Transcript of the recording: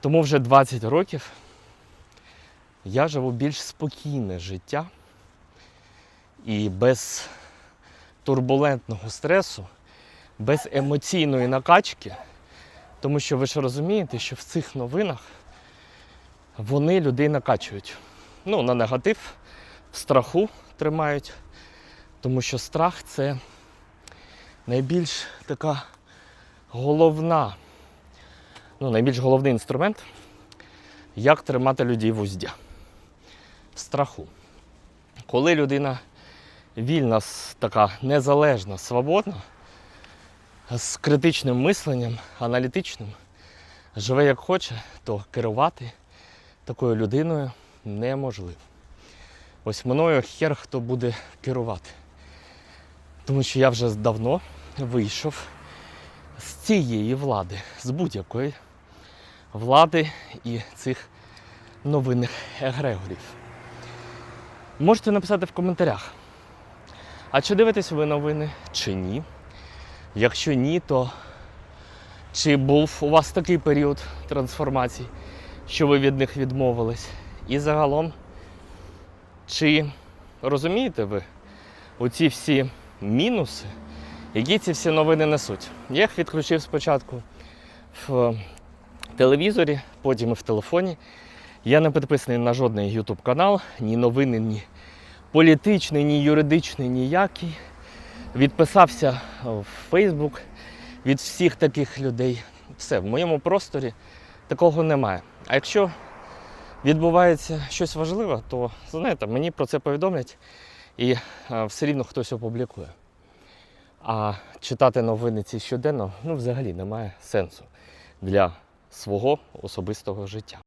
Тому вже 20 років я живу більш спокійне життя і без турбулентного стресу, без емоційної накачки. Тому що ви ж розумієте, що в цих новинах вони людей накачують. Ну, на негатив, в страху тримають. Тому що страх це найбільш така головна, ну, найбільш головний інструмент, як тримати людей в узді. Страху. Коли людина вільна, така незалежна, свободна, з критичним мисленням, аналітичним, живе як хоче, то керувати такою людиною неможливо. Ось мною хер хто буде керувати. Тому що я вже давно вийшов з цієї влади, з будь-якої влади і цих новинних егрегорів. Можете написати в коментарях, а чи дивитесь ви новини, чи ні? Якщо ні, то чи був у вас такий період трансформацій, що ви від них відмовились? І загалом, чи розумієте ви оці всі мінуси, які ці всі новини несуть? Я їх відключив спочатку в телевізорі, потім і в телефоні. Я не підписаний на жодний YouTube канал, ні новини, ні політичний, ні юридичний, ніякий. Відписався в Facebook від всіх таких людей. Все, в моєму просторі такого немає. А якщо відбувається щось важливе, то знаєте, мені про це повідомлять і е, все рівно хтось опублікує. А читати новини ці щоденно ну, взагалі немає сенсу для свого особистого життя.